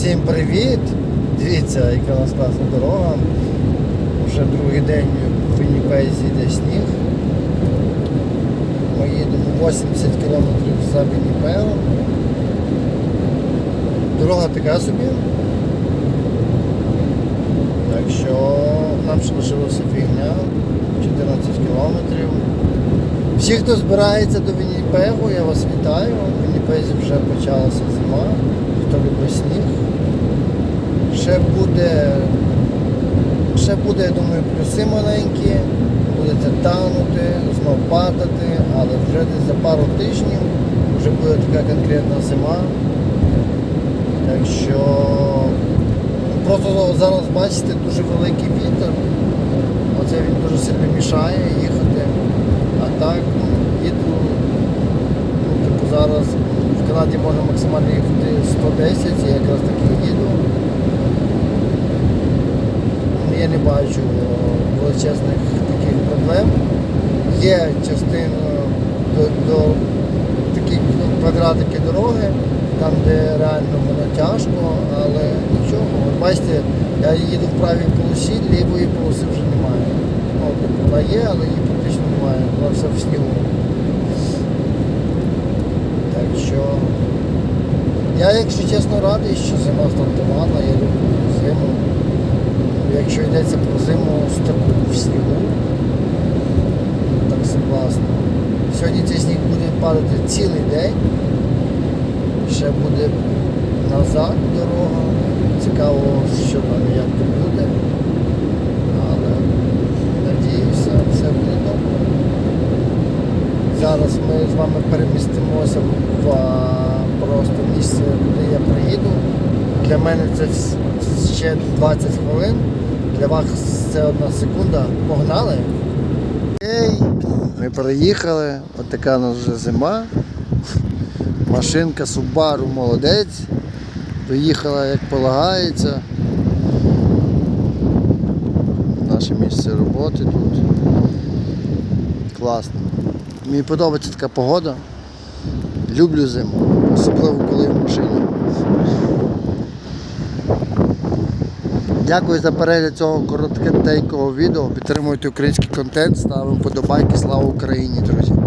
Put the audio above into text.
Всім привіт! Дивіться, яка у нас класна дорога. Вже другий день в Вінніпезі йде сніг. Ми їдемо 80 км за Вінніпегом. Дорога така собі. Так що нам ще лишилося фігня 14 кілометрів. Всі, хто збирається до Вінніпегу, я вас вітаю. В Вінніпезі вже почалася зима, хто. Ще буде, ще буде, я думаю, плюси маленькі, будете танути, знов падати, але вже десь за пару тижнів вже буде така конкретна зима. Так що просто зараз бачите дуже великий вітер. Оце він дуже сильно мішає їхати. А так їду, ну, типу зараз в Канаді можна максимально їхати 110, я якраз таки їду. Я не бачу е, величезних таких проблем. Є частина до, до такі квадратики дороги, там де реально воно тяжко, але нічого. От бачите, я їду в правій полосі, лівої полоси вже немає. Тобто вона є, але її практично немає. Вона все в снігу. Так що я, якщо чесно, радий, що зима стартувала, я люблю зиму. Якщо йдеться про зиму з в снігу, так все класно. Сьогодні цей сніг буде падати цілий день. Ще буде назад дорога. Цікаво, що там як то буде. Але надіюся, все буде добре. Зараз ми з вами перемістимося в просто місце, куди я приїду. Для мене це ще 20 хвилин. Для вас це одна секунда. Погнали. Окей, ми приїхали. От така у нас вже зима. Машинка Subaru молодець. Доїхала як полагається. Наше місце роботи тут. Класно. Мені подобається така погода. Люблю зиму, особливо коли в машині. Дякую за перегляд цього короткенького відео. Підтримуйте український контент, ставимо подобайки. Слава Україні, друзі!